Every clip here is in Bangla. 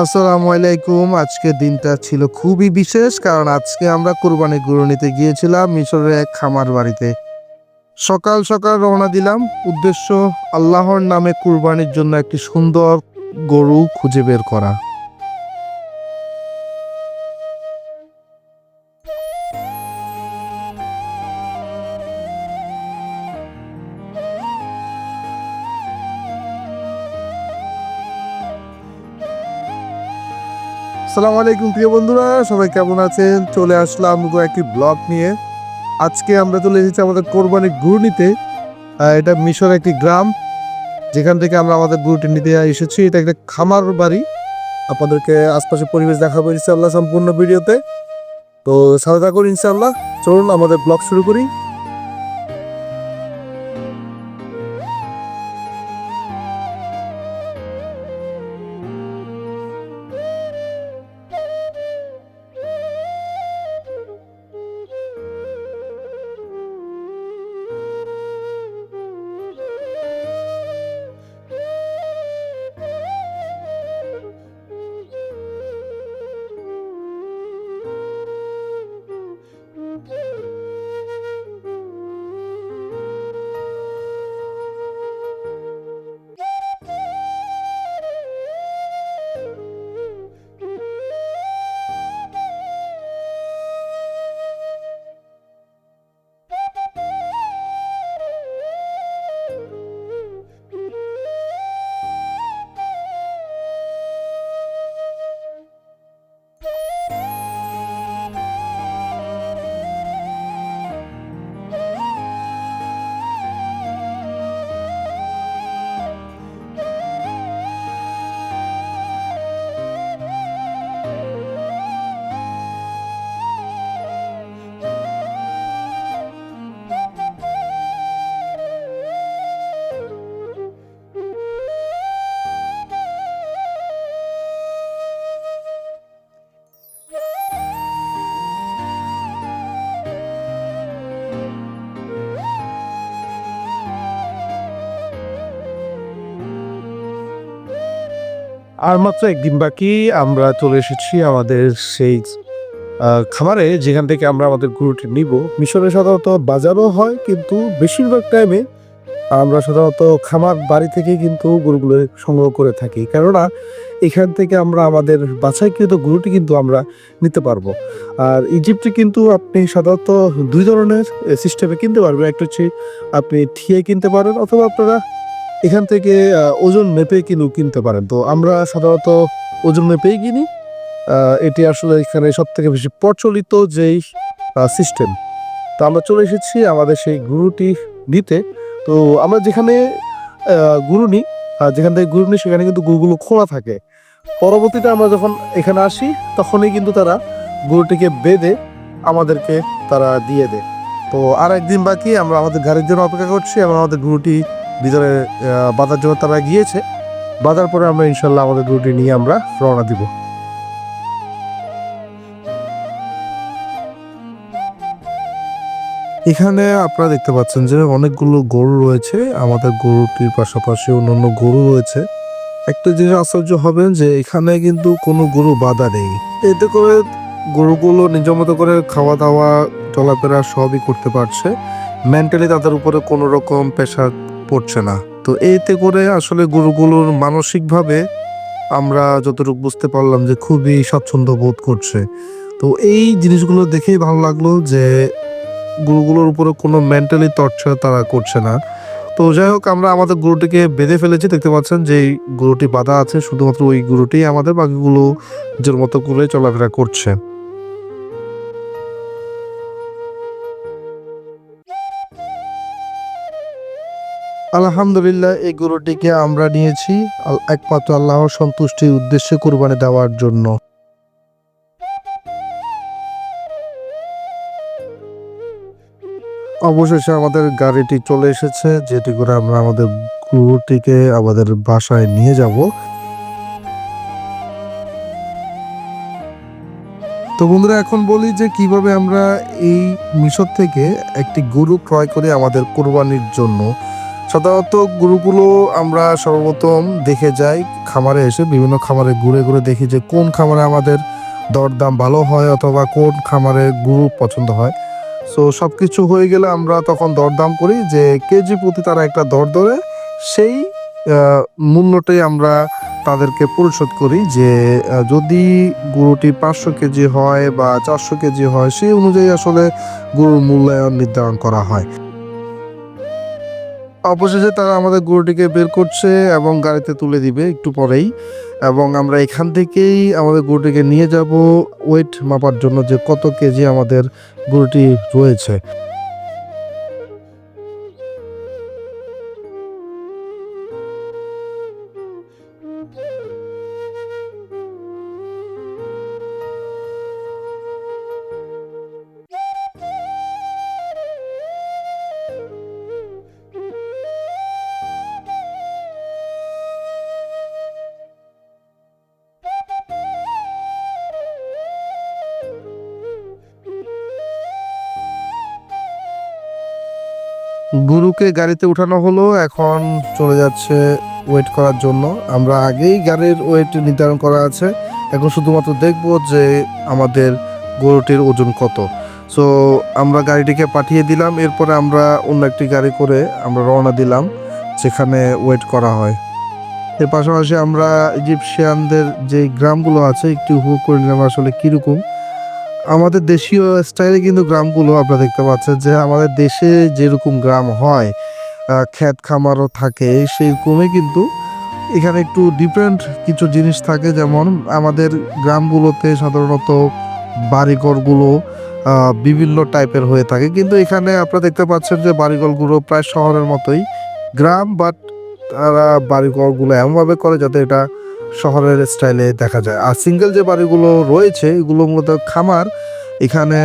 আসসালামু আলাইকুম। আজকে দিনটা ছিল খুবই বিশেষ কারণ আজকে আমরা কোরবানি গরু নিতে গিয়েছিলাম মিশরের এক খামার বাড়িতে। সকাল সকাল রওনা দিলাম। উদ্দেশ্য আল্লাহর নামে কুরবানির জন্য একটি সুন্দর গরু খুঁজে বের করা। সালাম আলাইকুম, প্রিয় বন্ধুরা, সবাই কেমন আছেন? চলে আসলাম একটি ব্লগ নিয়ে। আজকে আমরা চলে এসেছি আমাদের কোরবানির গরু নিতে এটা মিশর একটি গ্রাম, যেখান থেকে আমরা আমাদের গরুটি নিতে এসেছি। এটা একটা খামার বাড়ি। আপনাদেরকে আশপাশের পরিবেশ দেখাবো ইনশাআল্লাহ সম্পূর্ণ ভিডিওতে। তো সাথে থাকুন ইনশাআল্লাহ। চলুন আমাদের ব্লগ শুরু করি। আর মাত্র একদিন বাকি, আমরা চলে এসেছি আমাদের সেই খামারে, যেখান থেকে আমরা আমাদের গরুটি নিব। মিশরে সাধারণত বাজারও হয়, কিন্তু বেশিরভাগ টাইমে আমরা সাধারণত খামার বাড়ি থেকে কিন্তু গরুগুলো সংগ্রহ করে থাকি। কেননা, এখান থেকে আমরা আমাদের বাছাইকৃত গরুটি কিন্তু আমরা নিতে পারব। আর ইজিপ্টে কিন্তু আপনি সাধারণত দুই ধরনের সিস্টেমে কিনতে পারবেন। একটা হচ্ছে আপনি ঠিয়ে কিনতে পারেন, অথবা আপনারা এখান থেকে ওজন মেপে কিনু, কিনতে পারেন। তো আমরা সাধারণত ওজন মেপেই কিনি। এটি আসলে এখানে সব থেকে বেশি প্রচলিত যেই সিস্টেম তো আমরা চলে এসেছি আমাদের সেই গুরুটি নিতে। তো আমরা যেখানে গুরু নিই যেখান থেকে গুরু নিই, সেখানে কিন্তু গুরুগুলো খোলা থাকে। পরবর্তীতে আমরা যখন এখানে আসি, তখনই কিন্তু তারা গরুটিকে বেঁধে আমাদেরকে তারা দিয়ে দেয়। তো আর একদিন বাকি আমরা আমাদের গাড়ির জন্য অপেক্ষা করছি এবং আমাদের গরুটি ভিতরে বাঁধার জন্য তারা গিয়েছে। বাঁধার পরে আমরা ইনশাল্লাহ আমাদের গরুটি নিয়ে আমরা রওনা দিব। এখানে আপনারা দেখতে পাচ্ছেন যে অনেকগুলো গরু রয়েছে। আমাদের গরুটির পাশাপাশি অন্যান্য গরু রয়েছে। একটা জিনিস আশ্চর্য হবেন যে এখানে কিন্তু কোনো গরু বাধা নেই। এতে করে গরুগুলো নিজের মতো করে খাওয়া দাওয়া, চলাফেরা সবই করতে পারছে। মেন্টালি তাদের উপরে কোনো রকম প্রেশার পড়ছে না। তো এতে করে আসলে গরুগুলোর মানসিকভাবে আমরা যতটুকু বুঝতে পারলাম যে খুবই স্বচ্ছন্দ বোধ করছে। তো এই জিনিসগুলো দেখেই ভালো লাগল যে গরুগুলোর উপরে কোনো মেন্টালি টর্চার তারা করছে না। তো যাই হোক, আমরা আমাদের গরুটিকে বেঁধে ফেলেছি। দেখতে পাচ্ছেন যে গরুটি বাঁধা আছে, শুধুমাত্র ওই গরুটি আমাদের, বাকিগুলো নিজের মতো করে চলাফেরা করছে। আলহামদুলিল্লাহ, এই গরুটিকে আমরা নিয়েছি একমাত্র আল্লাহর সন্তুষ্টির উদ্দেশ্যে কোরবানি দেওয়ার জন্য। অবশেষে আমাদের গাড়িটি চলে এসেছে, যেটি করে আমরা আমাদের গরুটিকে আমাদের বাসায় নিয়ে যাব। তো বন্ধুরা, এখন বলি যে কীভাবে আমরা এই মিশর থেকে একটি গরু ক্রয় করে আমাদের কোরবানির জন্য। সাধারণত গরুগুলো আমরা সর্বপ্রথম দেখে যাই খামারে এসে, বিভিন্ন খামারে ঘুরে ঘুরে দেখি যে কোন খামারে আমাদের দরদাম ভালো হয় অথবা কোন খামারে গরু পছন্দ হয়। সো সব কিছু হয়ে গেলে আমরা তখন দরদাম করি যে কেজি প্রতি তারা একটা দর ধরে সেই মূল্যটাই আমরা তাদেরকে পরিশোধ করি যে যদি গরুটি পাঁচশো কেজি হয় বা চারশো কেজি হয়, সেই অনুযায়ী আসলে গরুর মূল্যায়ন নির্ধারণ করা হয়। অবশেষে তারা আমাদের গরুটিকে বের করছে এবং গাড়িতে তুলে দিবে একটু পরেই। এবং আমরা এখান থেকেই আমাদের গরুটিকে নিয়ে যাব। ওয়েট মাপার জন্য যে কত কেজি আমাদের গরুটি রয়েছে। গরুকে গাড়িতে উঠানো হলো, এখন চলে যাচ্ছে ওয়েট করার জন্য। আমরা আগেই গাড়ির ওয়েট নির্ধারণ করা আছে। এখন শুধুমাত্র দেখব যে আমাদের গরুটির ওজন কত। সো আমরা গাড়িটিকে পাঠিয়ে দিলাম, এরপরে আমরা অন্য একটি গাড়ি করে আমরা রওনা দিলাম, যেখানে ওয়েট করা হয়। এর পাশাপাশি আমরা ইজিপশিয়ানদের যে গ্রামগুলো আছে, একটু উপভোগ করে নিলাম আসলে কীরকম। আমাদের দেশীয় স্টাইলে কিন্তু গ্রামগুলো আপনারা দেখতে পাচ্ছেন যে আমাদের দেশে যেরকম গ্রাম হয় ক্ষেত খামারও থাকে, সেইরকমই কিন্তু এখানে একটু ডিফারেন্ট কিছু জিনিস থাকে। যেমন আমাদের গ্রামগুলোতে সাধারণত বাড়িঘরগুলো বিভিন্ন টাইপের হয়ে থাকে। কিন্তু এখানে আপনারা দেখতে পাচ্ছেন যে বাড়িঘরগুলো প্রায় শহরের মতোই। গ্রাম বাট তারা বাড়িঘরগুলো এমনভাবে করে যাতে এটা শহরের স্টাইলে দেখা যায়। আর সিঙ্গেল যে বাড়িগুলো রয়েছে, এগুলো মূলত খামার। এখানে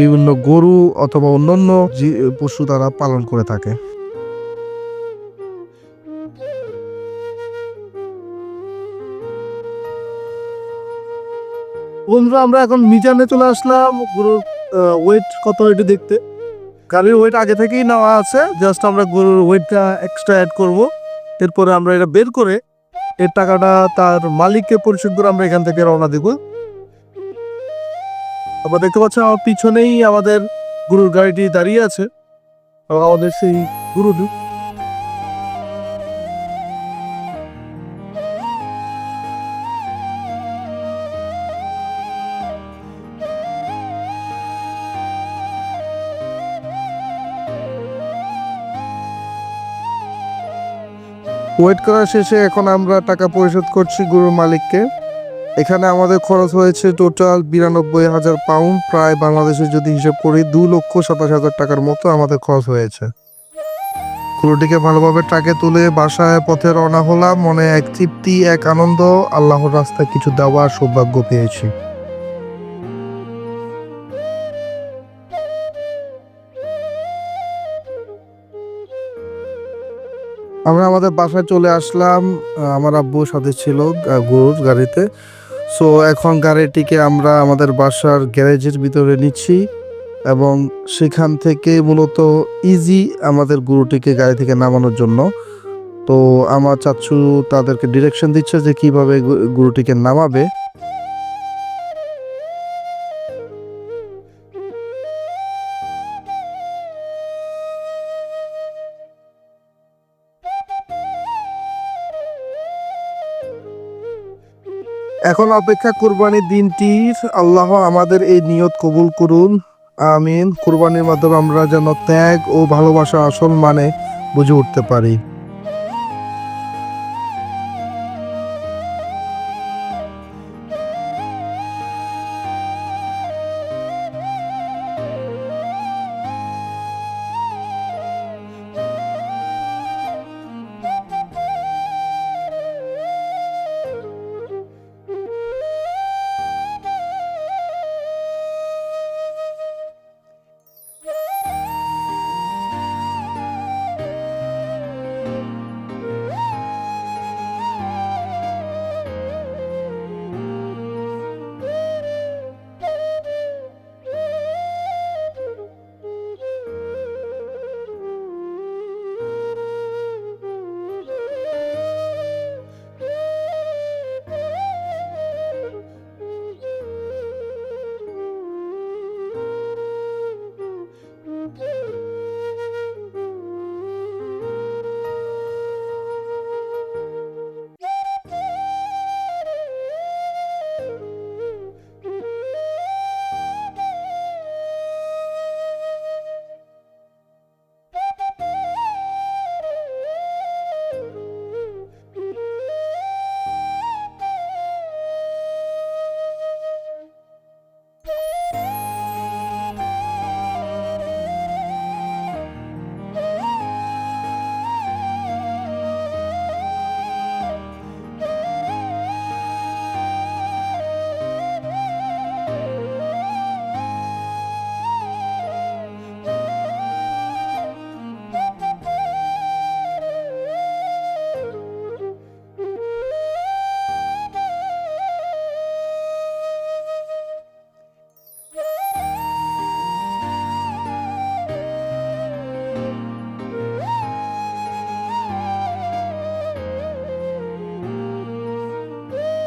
বিভিন্ন গরু অথবা অন্যান্য পশু তারা পালন করে থাকে। বন্ধুরা, আমরা এখন মিজানে চলে আসলাম। গরুর ওয়েট কত একটু দেখতে। গাড়ির ওয়েট আগে থেকেই নেওয়া আছে। জাস্ট আমরা গরুর ওয়েটটা এক্সট্রা অ্যাড করব। এরপরে আমরা এটা বের করে এর টাকাটা তার মালিককে পরিশোধ করে আমরা এখান থেকে রওনা দিব। আমরা দেখতে পাচ্ছি আমার পিছনেই আমাদের গুরুর গাড়িটি দাঁড়িয়ে আছে আমাদের সেই গরুটি। ওয়েট করা শেষে এখন আমরা টাকা পরিশোধ করছি গরুর মালিককে। এখানে আমাদের খরচ হয়েছে টোটাল বিরানব্বই হাজার পাউন্ড প্রায় বাংলাদেশে যদি হিসেব করি দু লক্ষ সাতাশ হাজার টাকার মতো আমাদের খরচ হয়েছে। গরুটিকে ভালোভাবে ট্রাকে তুলে বাসায় পথে রওনা হলাম, মনে এক তৃপ্তি, এক আনন্দ, আল্লাহর রাস্তায় কিছু দেওয়ার সৌভাগ্য পেয়েছি। আমরা আমাদের বাসায় চলে আসলাম। আমার আব্বু সাথে ছিল গরুর গাড়িতে। সো এখন গাড়িটিকে আমরা আমাদের বাসার গ্যারেজের ভিতরে নিচ্ছি এবং সেখান থেকে মূলত ইজি আমাদের গরুটিকে গাড়ি থেকে নামানোর জন্য। তো, আমার চাচ্ছু তাদেরকে ডিরেকশন দিচ্ছে যে কীভাবে গরু- গরুটিকে নামাবে। এখন অপেক্ষা কুরবানির দিনটির আল্লাহ আমাদের এই নিয়ত কবুল করুন। আমিন। কুরবানির মাধ্যমে আমরা যেন ত্যাগ ও ভালোবাসা আসল মানে বুঝে উঠতে পারি।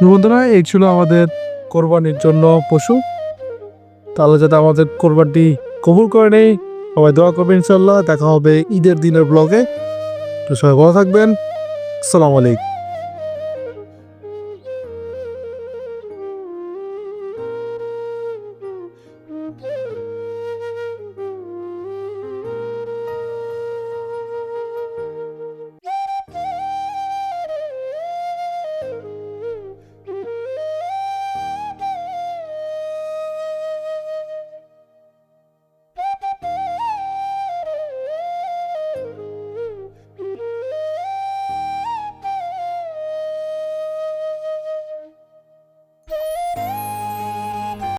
বন্ধুরা, এই ছিল আমাদের কোরবানির জন্য পশু। তাহলে যাতে আমাদের কোরবানটি কবুল করে নেই, সবাই দোয়া করবে ইনশাল্লাহ দেখা হবে ঈদের দিনের ব্লগে। তো সবাই ভালো থাকবেন। আসসালামু আলাইকুম।